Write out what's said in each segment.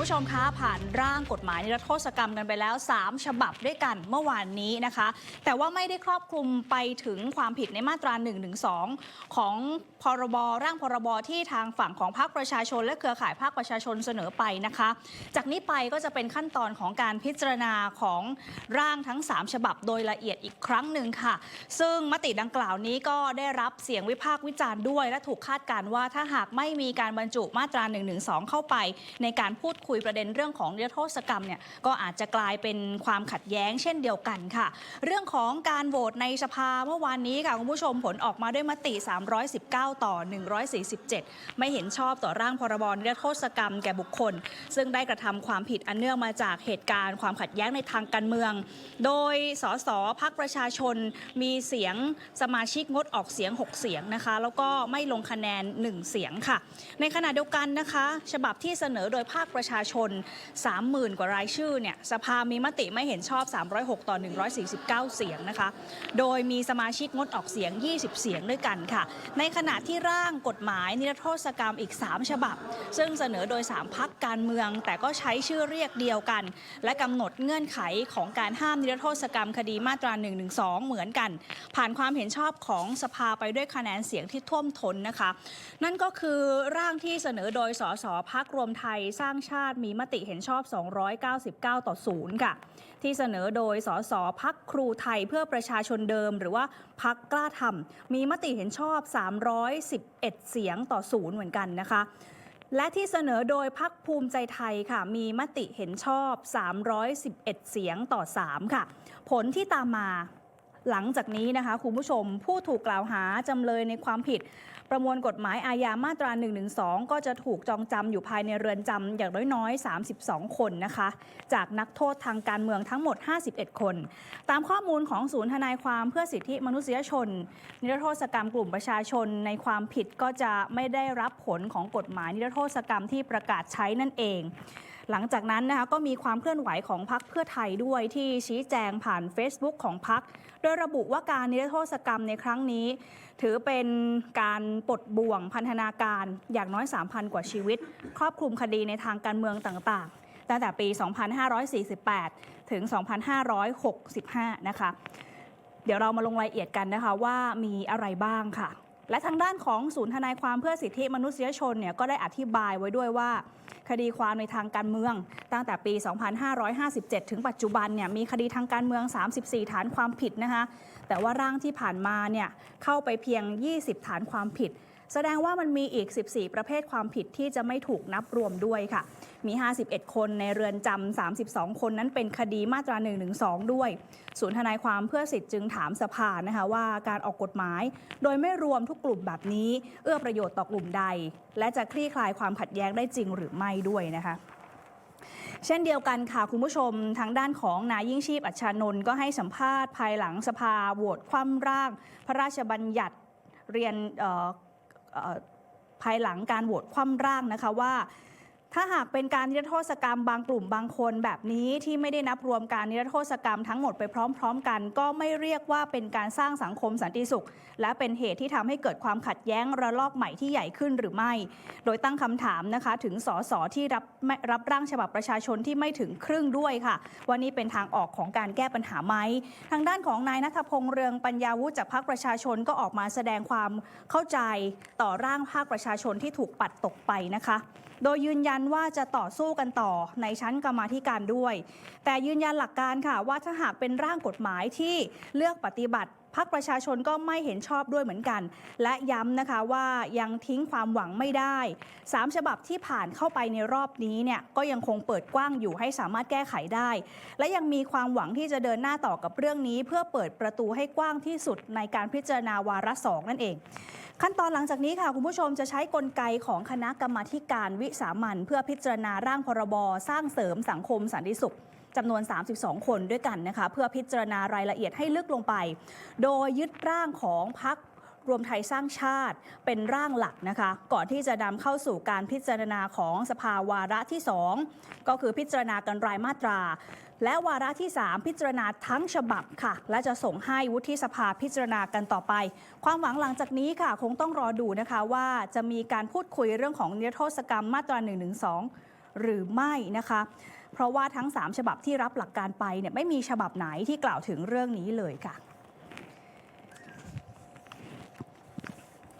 ผู้ชมคะผ่านร่างกฎหมายนิรโทษกรรมกันไปแล้ว 3 ฉบับด้วยกันเมื่อวานนี้นะคะ แต่ว่าไม่ได้ครอบคลุมไปถึงความผิดในมาตรา1นึของพรบร่างพรบที่ทางฝั่งของพรรคประชาชน และเครือข่ายภาคประชาชนเสนอไปนะคะ จากนี้ไปก็จะเป็นขั้นตอนของการพิจารณาของร่างทั้ง 3 ฉบับโดยละเอียดอีกครั้งหนึ่งค่ะ ซึ่งมติดังกล่าวนี้ก็ได้รับเสียงวิพากษ์วิจารณ์ด้วย และถูกคาดการณ์ว่าถ้าหากไม่มีการบรรจุมาตรา1นึเข้าไปในการพูดคุยุยประเด็นเรื่องของนิรโทษกรรมเนี่ยก็อาจจะกลายเป็นความขัดแย้งเช่นเดียวกันค่ะ เรื่องของการโหวตในสภาเมื่อวานนี้ค่ะคุณผู้ชมผลออกมาด้วยมติ 319 ต่อ 147 ไม่เห็นชอบต่อร่างพรบนิรโทษกรรมแก่บุคคล ซึ่งได้กระทำความผิดอันเนื่องมาจากเหตุการณ์ความขัดแย้งในทางการเมือง โดยสสพักประชาชนมีเสียงสมาชิกงดออกเสียง 6 เสียงนะคะ แล้วก็ไม่ลงคะแนน 1 เสียงค่ะ ในขณะเดียวกันนะคะ ฉบับที่เสนอโดยภาคประชาชน 30,000 กว่ารายชื่อเนี่ยสภามีมติไม่เห็นชอบ 306 ต่อ 149 เสียงนะคะ โดยมีสมาชิกงดออกเสียง 20 เสียงด้วยกันค่ะ ในขณะที่ร่างกฎหมายนิรโทษกรรมอีก 3 ฉบับ ซึ่งเสนอโดย 3 พักการเมือง แต่ก็ใช้ชื่อเรียกเดียวกัน และกำหนดเงื่อนไขของการห้ามนิรโทษกรรมคดีมาตรา 112 เหมือนกัน ผ่านความเห็นชอบของสภาไปด้วยคะแนนเสียงที่ท่วมท้นนะคะ นั่นก็คือร่างที่เสนอโดยสสพักรวมไทยสร้างชาติมีมติเห็นชอบ 299 ต่อ 0 ค่ะ ที่เสนอโดยสสพักครูไทยเพื่อประชาชนเดิม หรือว่าพักกล้าทำมีมติเห็นชอบ 311 เสียงต่อ 0 เหมือนกันนะคะและที่เสนอโดยพักภูมิใจไทยค่ะ มีมติเห็นชอบ 311 เสียงต่อ 3 ค่ะ ผลที่ตามมาหลังจากนี้นะคะ คุณผู้ชมผู้ถูกกล่าวหาจำเลยในความผิด ประมวลกฎหมายอาญามาตรา112ก็จะถูกจองจำอยู่ภายในเรือนจำอย่างน้อยๆ 32 คนนะคะ จากนักโทษทางการเมืองทั้งหมด 51 คน ตามข้อมูลของศูนย์ทนายความเพื่อสิทธิมนุษยชน นิรโทษกรรมกลุ่มประชาชนในความผิดก็จะไม่ได้รับผลของกฎหมายนิรโทษกรรมที่ประกาศใช้นั่นเอง หลังจากนั้นนะคะก็มีความเคลื่อนไหวของพักเพื่อไทยด้วยที่ชี้แจงผ่าน Facebook ของพัก โดยระบุว่าการนิรโทษกรรมในครั้งนี้ ถือเป็นการปลดบ่วงพันธนาการอย่างน้อย 3,000 กว่าชีวิต ครอบคลุมคดีในทางการเมืองต่างๆ ตั้งแต่ปี 2548 ถึง 2565 นะคะ เดี๋ยวเรามาลงรายละเอียดกันนะคะว่ามีอะไรบ้างค่ะ และทางด้านของศูนย์ทนายความเพื่อสิทธิมนุษยชนเนี่ยก็ได้อธิบายไว้ด้วยว่า คดีความในทางการเมือง ตั้งแต่ปี 2557 ถึงปัจจุบันเนี่ยมีคดีทางการเมือง 34 ฐานความผิดนะคะแต่ว่าร่างที่ผ่านมาเนี่ยเข้าไปเพียง 20 ฐานความผิด แสดงว่ามันมีอีก 14 ประเภทความผิดที่จะไม่ถูกนับรวมด้วยค่ะ มี 51 คนในเรือนจำ 32 คนนั้นเป็นคดีมาตรา 112 ด้วย ศูนย์ทนายความเพื่อสิทธิ์จึงถามสภานะคะว่าการออกกฎหมาย โดยไม่รวมทุกกลุ่มแบบนี้ เอื้อประโยชน์ต่อกลุ่มใด และจะคลี่คลายความขัดแย้งได้จริงหรือไม่ด้วยนะคะเช่นเดียวกันค่ะ คุณผู้ชมทางด้านของนายยิ่งชีพอัชานนท์ก็ให้สัมภาษณ์ภายหลังสภาโหวตคว่ำร่าง พระราชบัญญัติเรียนเภายหลังการโหวตคว่ำร่างนะคะว่า ถ้าหากเป็นการนิรโทษกรรมบางกลุ่มบางคนแบบนี้ที่ไม่ได้นับรวมการนิรโทษกรรมทั้งหมดไปพร้อม ๆ กัน ก็ไม่เรียกว่าเป็นการสร้างสังคมสันติสุข และเป็นเหตุที่ทำให้เกิดความขัดแย้งระลอกใหม่ที่ใหญ่ขึ้นหรือไม่ โดยตั้งคำถามนะคะถึงสสที่รับรับร่างฉบับประชาชนที่ไม่ถึงครึ่งด้วยค่ะ ว่านี่เป็นทางออกของการแก้ปัญหาไหมทางด้านของนายนัทพงษ์เรืองปัญญาวุฒิจากพรรคประชาชนก็ออกมาแสดงความเข้าใจต่อร่างภาคประชาชนที่ถูกปัดตกไปนะคะ โดยยืนยันว่าจะต่อสู้กันต่อในชั้นกรรมาธิการด้วย แต่ยืนยันหลักการค่ะ ว่าถ้าหากเป็นร่างกฎหมายที่เลือกปฏิบัติพรรคประชาชนก็ไม่เห็นชอบด้วยเหมือนกัน และย้ำนะคะว่ายังทิ้งความหวังไม่ได้สามฉบับที่ผ่านเข้าไปในรอบนี้เนี่ยก็ยังคงเปิดกว้างอยู่ให้สามารถแก้ไขได้ และยังมีความหวังที่จะเดินหน้าต่อกับเรื่องนี้ เพื่อเปิดประตูให้กว้างที่สุดในการพิจารณาวาระสองนั่นเอง ขั้นตอนหลังจากนี้ค่ะ คุณผู้ชมจะใช้กลไกของคณะกรรมาการวิสามันเพื่อพิจารณาร่างพรบสร้างเสริมสังคมสันติสุขจำนวน 32 คนด้วยกันนะคะ เพื่อพิจารณารายละเอียดให้ลึกลงไป โดยยึดร่างของพัก รวมไทยสร้างชาติเป็นร่างหลักนะคะ ก่อนที่จะนำเข้าสู่การพิจารณาของสภาวาระที่ 2 ก็คือพิจารณากันรายมาตราและวาระที่ 3 พิจารณาทั้งฉบับค่ะ และจะส่งให้วุฒิสภาพิจารณากันต่อไป ความหวังหลังจากนี้ค่ะ คงต้องรอดูนะคะว่าจะมีการพูดคุยเรื่องของนิรโทษกรรมมาตรา1นึหรือไม่นะคะ เพราะว่าทั้ง 3 ฉบับที่รับหลักการไปเนี่ยไม่มีฉบับไหนที่กล่าวถึงเรื่องนี้เลยค่ะ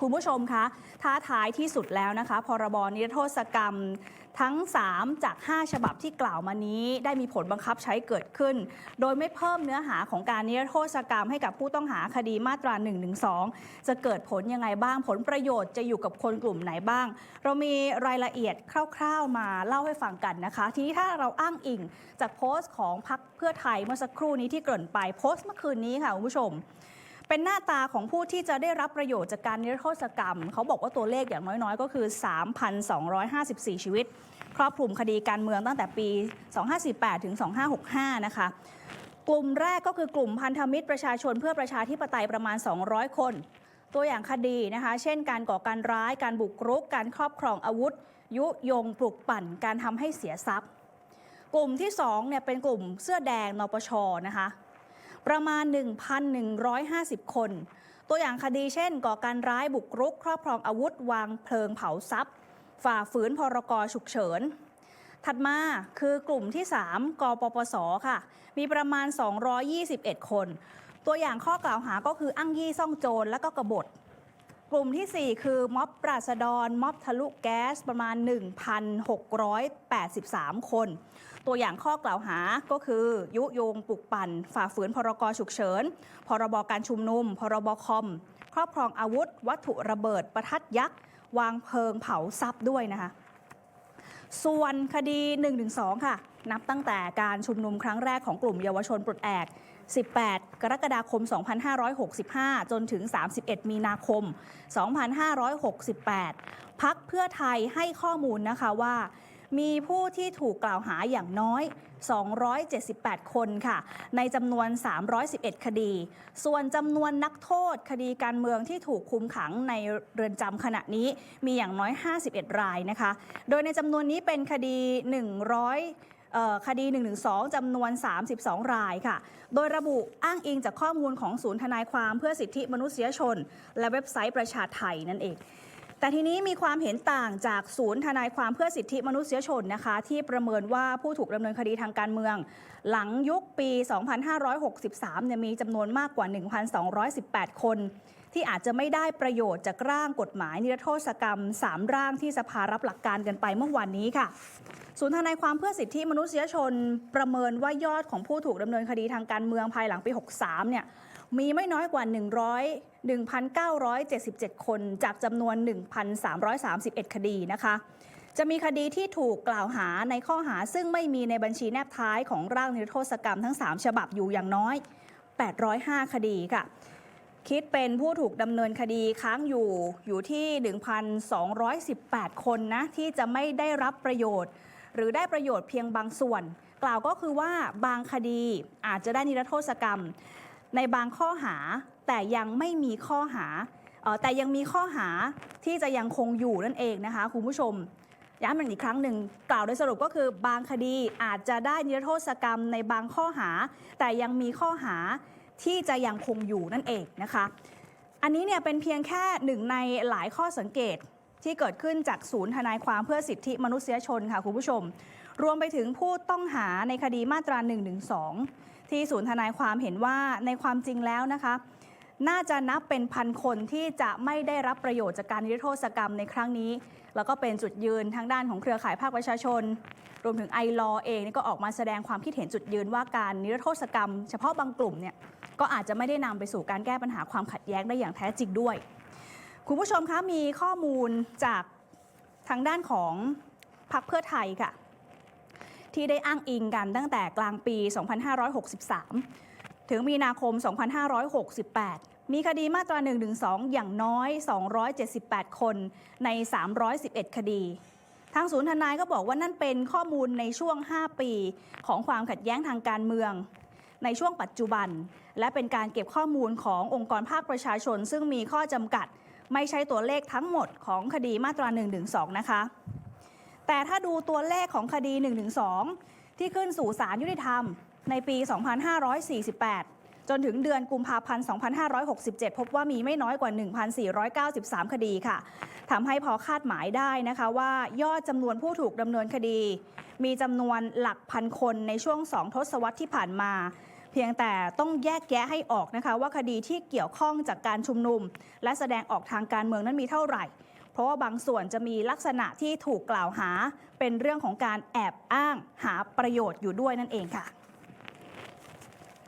คุณผู้ชมคะท้าทายที่สุดแล้วนะคะ พรบนิรโทษกรรมทั้ง 3 จาก 5 ฉบับที่กล่าวมานี้ ได้มีผลบังคับใช้เกิดขึ้น โดยไม่เพิ่มเนื้อหาของการนิรโทษกรรมให้กับผู้ต้องหาคดีมาตรา1-2จะเกิดผลยังไงบ้างผลประโยชน์จะอยู่กับคนกลุ่มไหนบ้าง เรามีรายละเอียดคร่าวๆมาเล่าให้ฟังกันนะคะ ทีนี้ถ้าเราอ้างอิงจากโพสต์ของพรรคเพื่อไทยเมื่อสักครู่นี้ที่เกริ่นไปโพสต์เมื่อคืนนี้ค่ะคุณผู้ชม เป็นหน้าตาของผู้ที่จะได้รับประโยชน์จากการนิรโทษกรรม เขาบอกว่าตัวเลขอย่างน้อยๆ ก็คือ 3,254 ชีวิต ครอบคลุมคดีการเมืองตั้งแต่ปี 2548 ถึง 2565 นะคะ กลุ่มแรกก็คือกลุ่มพันธมิตรประชาชนเพื่อประชาธิปไตยประมาณ 200 คน ตัวอย่างคดีนะคะ เช่น การก่อการร้าย การบุกรุก การครอบครองอาวุธ ยุยงปลุกปั่น การทำให้เสียทรัพย์ กลุ่มที่2เนี่ยเป็นกลุ่มเสื้อแดงนปชนะคะ ประมาณ 1,150 คน ตัวอย่างคดีเช่น ก่อการร้ายบุกรุก ครอบครองอาวุธ วางเพลิงเผาทรัพย์ ฝ่าฝืนพรกฉุกเฉิน ถัดมาคือกลุ่มที่ 3กปปสค่ะ มีประมาณ 221 คน ตัวอย่างข้อกล่าวหาก็คืออ้างยี่ซ่องโจรและก็กบฏ กลุ่มทีสี่ 4 คือม็อบปราษฎรม็อบทะลุแก๊สประมาณ 1,683 คน ตัวอย่างข้อกล่าวหาก็คือ ยุยงปลุกปั่น ฝ่าฝืนพรกฉุกเฉิน พรบการชุมนุม พรบคอม ครอบครองอาวุธ วัตถุระเบิดประทัดยักษ์ วางเพลิงเผาทรัพย์ด้วยนะคะ ส่วนคดี 112 ค่ะ นับตั้งแต่การชุมนุมครั้งแรกของกลุ่มเยาวชนปลดแอก 18 กรกฎาคม 2565 จนถึง 31 มีนาคม 2568 พักเพื่อไทยให้ข้อมูลนะคะว่า มีผู้ที่ถูกกล่าวหาอย่างน้อย 278 คนค่ะ ในจำนวน 311 คดี ส่วนจำนวนนักโทษคดีการเมืองที่ถูกคุมขังในเรือนจำขณะนี้มีอย่างน้อย 51 รายนะคะ โดยในจำนวนนี้เป็นคดี 100 คดี 112 จำนวน 32 รายค่ะ โดยระบุอ้างอิงจากข้อมูลของศูนย์ทนายความเพื่อสิทธิมนุษยชน และเว็บไซต์ประชาไทยนั่นเอง แต่ทีนี้มีความเห็นต่างจากศูนย์ทนายความเพื่อสิทธิมนุษยชนนะคะ ที่ประเมินว่าผู้ถูกดำเนินคดีทางการเมือง หลังยุคปี 2563 เนี่ยมีจำนวนมากกว่า 1,218 คนที่อาจจะไม่ได้ประโยชน์จากร่างกฎหมายนิรโทษกรรม 3 ร่างที่สภารับหลักการกันไปเมื่อวานนี้ค่ะ ศูนย์ทนายความเพื่อสิทธิมนุษยชนประเมินว่ายอดของผู้ถูกดำเนินคดีทางการเมืองภายหลังปี 63 เนี่ยมีไม่น้อยกว่า 100 1,977 คนจากจำนวน 1,331 คดีนะคะ จะมีคดีที่ถูกกล่าวหาในข้อหาซึ่งไม่มีในบัญชีแนบท้ายของร่างนิรโทษกรรมทั้ง 3 ฉบับอยู่อย่างน้อย 805 คดีค่ะ คิดเป็นผู้ถูกดำเนินคดีค้างอยู่อยู่ที่ 1,218 คนนะ ที่จะไม่ได้รับประโยชน์ หรือได้ประโยชน์เพียงบางส่วน กล่าวก็คือว่าบางคดีอาจจะได้นิรโทษกรรม ในบางข้อหาแต่ยังไม่มีข้อหาแต่ยังมีข้อหาที่จะยังคงอยู่นั่นเองนะคะคุณผู้ชมย้ำอีกครั้งหนึ่งกล่าวโดยสรุปก็คือบางคดีอาจจะได้นิรโทษกรรมในบางข้อหา แต่ยังมีข้อหาที่จะยังคงอยู่นั่นเองนะคะ อันนี้เนี่ยเป็นเพียงแค่หนึ่งในหลายข้อสังเกต ที่เกิดขึ้นจากศูนย์ทนายความเพื่อสิทธิมนุษยชนค่ะคุณผู้ชม รวมไปถึงผู้ต้องหาในคดีมาตรา1นึที่ศูนย์ทนายความเห็นว่าในความจริงแล้วนะคะ น่าจะนับเป็นพันคนที่จะไม่ได้รับประโยชน์จากการนิรโทษกรรมในครั้งนี้ แล้วก็เป็นจุดยืนทางด้านของเครือข่ายภาคประชาชน รวมถึงไอรอเองก็ออกมาแสดงความคิดเห็นจุดยืนว่าการนิรโทษกรรม เฉพาะบางกลุ่มเนี่ยก็อาจจะไม่ได้นำไปสู่การแก้ปัญหาความขัดแย้งได้อย่างแท้จริงด้วย คุณผู้ชมคะมีข้อมูลจากทางด้านของพรรคเพื่อไทยค่ะ ที่ได้อ้างอิงกันตั้งแต่กลางปี 2563 ถึงมีนาคม 2568 มีคดีมาตรา1-2 อย่างน้อย 278 คนใน 311 คดีทางศูนย์ทนายก็บอกว่านั่นเป็นข้อมูลในช่วง 5 ปีของความขัดแย้งทางการเมือง ในช่วงปัจจุบัน และเป็นการเก็บข้อมูลขององค์กรภาคประชาชน ซึ่งมีข้อจำกัด ไม่ใช่ตัวเลขทั้งหมดของคดีมาตรา1-2นะคะ แต่ถ้าดูตัวเลขของคดี1-2 ที่ขึ้นสู่ศาลยุติธรรม ในปี 2548 จนถึงเดือนกุมภาพันธ์ 2567 พบว่ามีไม่น้อยกว่า 1,493 คดีค่ะทำให้พอคาดหมายได้นะคะว่ายอดจำนวนผู้ถูกดำเนินคดี มีจำนวนหลักพันคนในช่วง2ทศวรรษที่ผ่านมา เพียงแต่ต้องแยกแยะให้ออกนะคะ ว่าคดีที่เกี่ยวข้องจากการชุมนุม และแสดงออกทางการเมืองนั้นมีเท่าไหร่ เพราะว่าบางส่วนจะมีลักษณะที่ถูกกล่าวหา เป็นเรื่องของการแอบอ้างหาประโยชน์อยู่ด้วยนั่นเองค่ะ